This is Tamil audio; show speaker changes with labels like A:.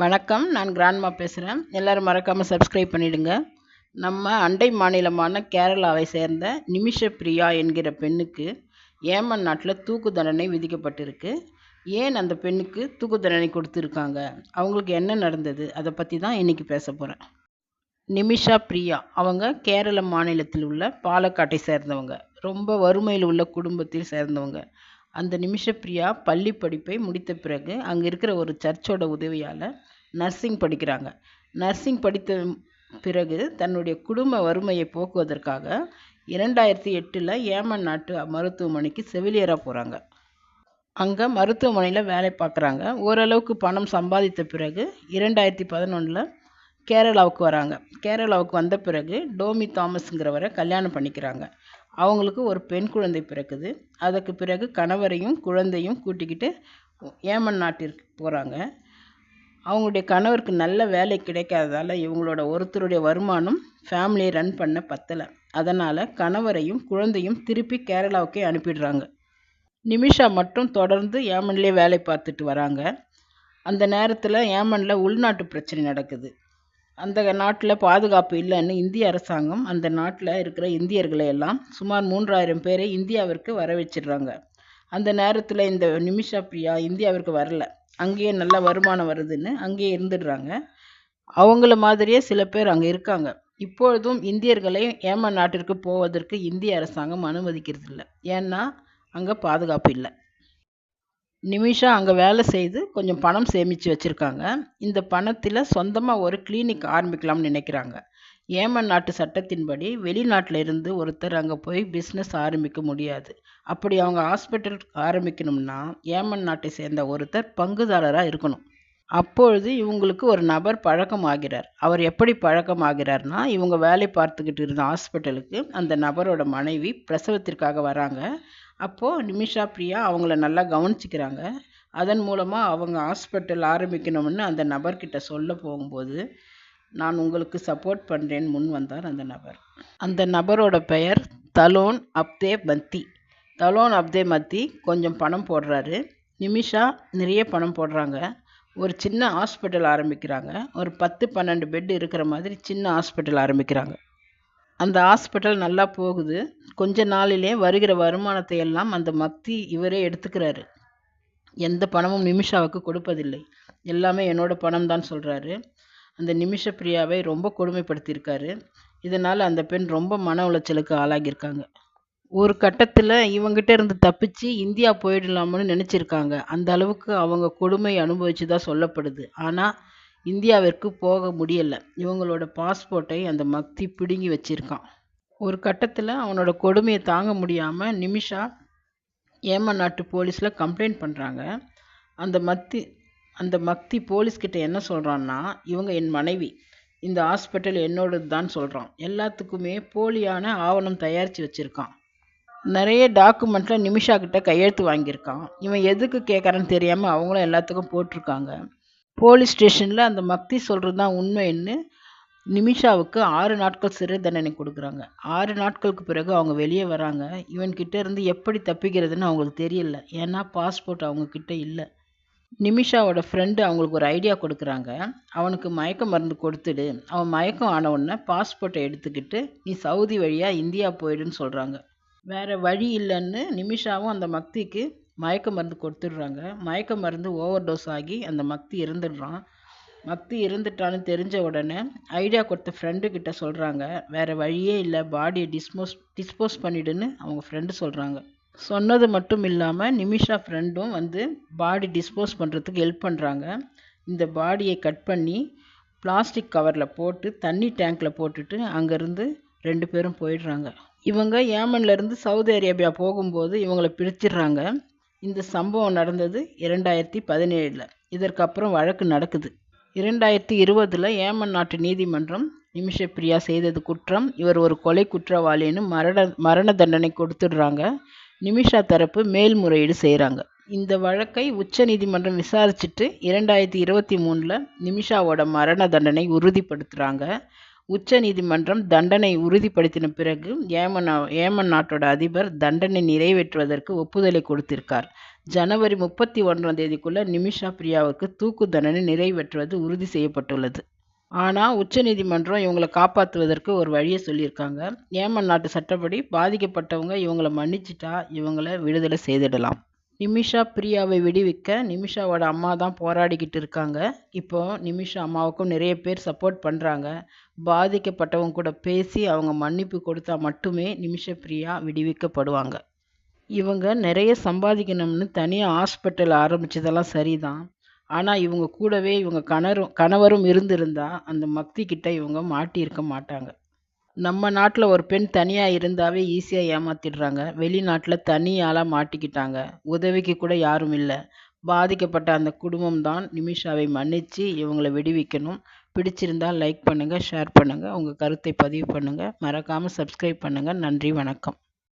A: வணக்கம் நான் கிராண்ட்மா பேசுகிறேன் எல்லோரும் மறக்காமல் சப்ஸ்கிரைப் பண்ணிவிடுங்க நம்ம அண்டை மாநிலமான கேரளாவை சேர்ந்த நிமிஷ பிரியா என்கிற பெண்ணுக்கு ஏமன் நாட்டில் தூக்கு தண்டனை விதிக்கப்பட்டிருக்கு. ஏன் அந்த பெண்ணுக்கு தூக்கு தண்டனை கொடுத்துருக்காங்க? அவங்களுக்கு என்ன நடந்தது? அதை பற்றி தான் இன்றைக்கி பேச போகிறேன் நிமிஷா பிரியா அவங்க கேரள மாநிலத்தில் உள்ள பாலக்காட்டை சேர்ந்தவங்க. ரொம்ப வறுமையில் உள்ள குடும்பத்தில் சேர்ந்தவங்க. அந்த நிமிஷப்பிரியா பள்ளி படிப்பை முடித்த பிறகு அங்கே இருக்கிற ஒரு சர்ச்சோட உதவியால் நர்சிங் படிக்கிறாங்க. நர்சிங் படித்த பிறகு தன்னுடைய குடும்ப வறுமையை போக்குவதற்காக இரண்டாயிரத்தி எட்டில் ஏமன் நாட்டு மருத்துவமனைக்கு செவிலியராக போகிறாங்க அங்கே மருத்துவமனையில் வேலை பார்க்குறாங்க. ஓரளவுக்கு பணம் சம்பாதித்த பிறகு இரண்டாயிரத்தி பதினொன்றில் கேரளாவுக்கு வராங்க. கேரளாவுக்கு வந்த பிறகு டோமி தாமஸ்ங்கிறவரை கல்யாணம் பண்ணிக்கிறாங்க. அவங்களுக்கு ஒரு பெண் குழந்தை பிறக்குது. அதற்கு பிறகு கணவரையும் குழந்தையும் கூட்டிக்கிட்டு ஏமன் நாட்டிற்கு போகிறாங்க அவங்களுடைய கணவருக்கு நல்ல வேலை கிடைக்காததால் இவங்களோட ஒருத்தருடைய வருமானம் ஃபேமிலியை ரன் பண்ண பத்தலை. அதனால் கணவரையும் குழந்தையும் திருப்பி கேரளாவுக்கே அனுப்பிடுறாங்க. நிமிஷா மட்டும் தொடர்ந்து ஏமன்லேயே வேலை பார்த்துட்டு வராங்க. அந்த நேரத்தில் ஏமனில் உள்நாட்டு பிரச்சனை நடக்குது. அந்த நாட்டில் பாதுகாப்பு இல்லைன்னு இந்திய அரசாங்கம் அந்த நாட்டில் இருக்கிற இந்தியர்களை எல்லாம் சுமார் மூன்றாயிரம் பேரை இந்தியாவிற்கு வர வச்சிடுறாங்க அந்த நேரத்தில் இந்த நிமிஷா பிரியா இந்தியாவிற்கு வரல. அங்கேயே நல்ல வருமானம் வருதுன்னு அங்கேயே இருந்துடுறாங்க. அவங்கள மாதிரியே சில பேர் அங்கே இருக்காங்க. இப்பொழுதும் இந்தியர்களை ஏமன் நாட்டிற்கு போவதற்கு இந்திய அரசாங்கம் அனுமதிக்கிறது இல்லை ஏன்னா அங்கே பாதுகாப்பு இல்லை. நிமிஷா அங்கே வேலை செய்து கொஞ்சம் பணம் சேமித்து வச்சுருக்காங்க. இந்த பணத்தில் சொந்தமாக ஒரு கிளினிக் ஆரம்பிக்கலாம்னு நினைக்கிறாங்க. ஏமன் நாட்டு சட்டத்தின்படி வெளிநாட்டில் இருந்து ஒருத்தர் அங்கே போய் பிஸ்னஸ் ஆரம்பிக்க முடியாது. அப்படி அவங்க ஹாஸ்பிட்டல் ஆரம்பிக்கணும்னா ஏமன் நாட்டை சேர்ந்த ஒருத்தர் பங்குதாரராக இருக்கணும். அப்பொழுது இவங்களுக்கு ஒரு நபர் பழக்கம் ஆகிறார் அவர் எப்படி பழக்கம் ஆகிறார்னா இவங்க வேலை பார்த்துக்கிட்டு இருந்த ஹாஸ்பிட்டலுக்கு அந்த நபரோட மனைவி பிரசவத்திற்காக வராங்க. அப்போது நிமிஷா பிரியா அவங்கள நல்லா கவனிச்சிக்கிறாங்க. அதன் மூலமாக அவங்க ஹாஸ்பிட்டல் ஆரம்பிக்கணும்னு அந்த நபர்கிட்ட சொல்ல போகும்போது நான் உங்களுக்கு சப்போர்ட் பண்ணுறேன் முன் வந்தார் அந்த நபர். அந்த நபரோட பெயர் தலோன் அப்தே மத்தி தலோன் அப்தே மத்தி கொஞ்சம் பணம் போடுறாரு. நிமிஷா நிறைய பணம் போடுறாங்க. ஒரு சின்ன ஹாஸ்பிட்டல் ஆரம்பிக்கிறாங்க. ஒரு பத்து பன்னெண்டு பெட் இருக்கிற மாதிரி சின்ன ஹாஸ்பிட்டல் ஆரம்பிக்கிறாங்க. அந்த ஹாஸ்பிட்டல் நல்லா போகுது. கொஞ்ச நாளிலே வருகிற வருமானத்தை எல்லாம் அந்த மத்தி இவரே எடுத்துக்கிறாரு. எந்த பணமும் நிமிஷாவுக்கு கொடுப்பதில்லை. எல்லாமே என்னோட பணம் தான் சொல்கிறாரு அந்த நிமிஷ பிரியாவை ரொம்ப கொடுமைப்படுத்தியிருக்காரு. இதனால் அந்த பெண் ரொம்ப மன உளைச்சலுக்கு ஆளாகியிருக்காங்க. ஒரு கட்டத்தில் இவங்கிட்ட இருந்து தப்பிச்சு இந்தியா போயிடலாம்னு நினச்சிருக்காங்க. அந்த அளவுக்கு அவங்க கொடுமை அனுபவிச்சு தான் சொல்லப்படுது. ஆனால் இந்தியாவிற்கு போக முடியலை. இவங்களோட பாஸ்போர்ட்டை அந்த மக்தி பிடுங்கி வச்சிருக்கான். ஒரு கட்டத்தில் அவனோட கொடுமையை தாங்க முடியாமல் நிமிஷா ஏமன் நாட்டு போலீஸில் கம்ப்ளைண்ட் பண்ணுறாங்க அந்த மத்தி அந்த மக்தி போலீஸ்கிட்ட என்ன சொல்கிறான்னா இவங்க என் மனைவி. இந்த ஹாஸ்பிட்டல் என்னோடது தான் சொல்கிறான் எல்லாத்துக்குமே போலியான ஆவணம் தயாரித்து வச்சுருக்கான். நிறைய டாக்குமெண்ட்டில் நிமிஷா கிட்ட கையெழுத்து வாங்கியிருக்கான். இவன் எதுக்கு கேட்குறான்னு தெரியாமல் அவங்களும் எல்லாத்துக்கும் போட்டிருக்காங்க. போலீஸ் ஸ்டேஷனில் அந்த மக்தி சொல்கிறது தான் உண்மைன்னு நிமிஷாவுக்கு ஆறு நாட்கள் சிறை தண்டனை கொடுக்குறாங்க. ஆறு நாட்களுக்கு பிறகு அவங்க வெளியே வராங்க. இவன்கிட்ட இருந்து எப்படி தப்பிக்கிறதுன்னு அவங்களுக்கு தெரியல. ஏன்னா பாஸ்போர்ட் அவங்கக்கிட்ட இல்லை. நிமிஷாவோட ஃப்ரெண்டு அவங்களுக்கு ஒரு ஐடியா கொடுக்குறாங்க. அவனுக்கு மயக்க மருந்து கொடுத்துடு. அவன் மயக்கம் ஆன உடனே பாஸ்போர்ட்டை எடுத்துக்கிட்டு நீ சவுதி வழியாக இந்தியா போயிடுன்னு சொல்கிறாங்க வேறு வழி இல்லைன்னு நிமிஷாவும் அந்த மக்திக்கு மயக்க மருந்து கொடுத்துடுறாங்க. மயக்க மருந்து ஓவர் டோஸ் ஆகி அந்த மக்தி இறந்துடுறான் மக்தி இருந்துட்டான்னு தெரிஞ்ச உடனே ஐடியா கொடுத்த ஃப்ரெண்டுக்கிட்ட சொல்கிறாங்க வேறு வழியே இல்லை பாடியை டிஸ்மோஸ் டிஸ்போஸ் பண்ணிடுன்னு அவங்க ஃப்ரெண்டு சொல்கிறாங்க சொன்னது மட்டும் இல்லாமல் நிமிஷா ஃப்ரெண்டும் வந்து பாடி டிஸ்போஸ் பண்ணுறதுக்கு ஹெல்ப் பண்ணுறாங்க இந்த பாடியை கட் பண்ணி பிளாஸ்டிக் கவரில் போட்டு தண்ணி டேங்க்கில் போட்டுட்டு அங்கேருந்து ரெண்டு பேரும் போயிடுறாங்க. இவங்க ஏமன்லேருந்து சவுதி அரேபியா போகும்போது இவங்களை பிரிச்சிடுறாங்க. இந்த சம்பவம் நடந்தது இரண்டாயிரத்தி பதினேழில். இதற்கப்புறம் வழக்கு நடக்குது. இரண்டாயிரத்தி இருபதில் ஏமன் நாட்டு நீதிமன்றம் நிமிஷப்பிரியா செய்தது குற்றம் இவர் ஒரு கொலை குற்றவாளின்னு மரண மரண தண்டனை கொடுத்துடுறாங்க. நிமிஷா தரப்பு மேல்முறையீடு செய்கிறாங்க இந்த வழக்கை உச்ச நீதிமன்றம் விசாரிச்சுட்டு இரண்டாயிரத்தி இருபத்தி மூணில் நிமிஷாவோட மரண தண்டனை உறுதிப்படுத்துகிறாங்க உச்ச நீதிமன்றம் தண்டனை உறுதிப்படுத்தின பிறகு ஏமன் ஏமன் நாட்டோட அதிபர் தண்டனை நிறைவேற்றுவதற்கு ஒப்புதலை கொடுத்திருக்கார். ஜனவரி முப்பத்தி ஒன்றாம் தேதிக்குள்ள நிமிஷா பிரியாவுக்கு தூக்கு தண்டனை நிறைவேற்றுவது உறுதி செய்யப்பட்டுள்ளது. ஆனால் உச்சநீதிமன்றம் இவங்களை காப்பாற்றுவதற்கு ஒரு வழியை சொல்லியிருக்காங்க. ஏமன் நாட்டு சட்டப்படி பாதிக்கப்பட்டவங்க இவங்களை மன்னிச்சிட்டா இவங்களை விடுதலை செய்திடலாம். நிமிஷா பிரியாவை விடுவிக்க நிமிஷாவோட அம்மா தான் போராடிக்கிட்டு இருக்காங்க. இப்போ நிமிஷா அம்மாவுக்கும் நிறைய பேர் சப்போர்ட் பண்ணுறாங்க பாதிக்கப்பட்டவங்க கூட பேசி அவங்க மன்னிப்பு கொடுத்தா மட்டுமே நிமிஷ பிரியா விடுவிக்கப்படுவாங்க. இவங்க நிறைய சம்பாதிக்கணும்னு தனியாக ஹாஸ்பிட்டல் ஆரம்பித்ததெல்லாம் சரிதான். ஆனால் இவங்க கூடவே இவங்க கணரும் கணவரும் இருந்திருந்தா அந்த மக்தி கிட்ட இவங்க மாட்டியிருக்க மாட்டாங்க. நம்ம நாட்டில் ஒரு பெண் தனியாக இருந்தாவே ஈஸியாக ஏமாத்திடுறாங்க. வெளிநாட்டில் தனியாளாக மாட்டிக்கிட்டாங்க. உதவிக்கு கூட யாரும் இல்லை. பாதிக்கப்பட்ட அந்த குடும்பம் தான் நிமிஷாவை மன்னித்து இவங்களை விடுவிக்கணும். பிடிச்சிருந்தால் லைக் பண்ணுங்கள் ஷேர் பண்ணுங்கள் உங்கள் கருத்தை பதிவு பண்ணுங்கள் மறக்காமல் சப்ஸ்கிரைப் பண்ணுங்கள் நன்றி வணக்கம்.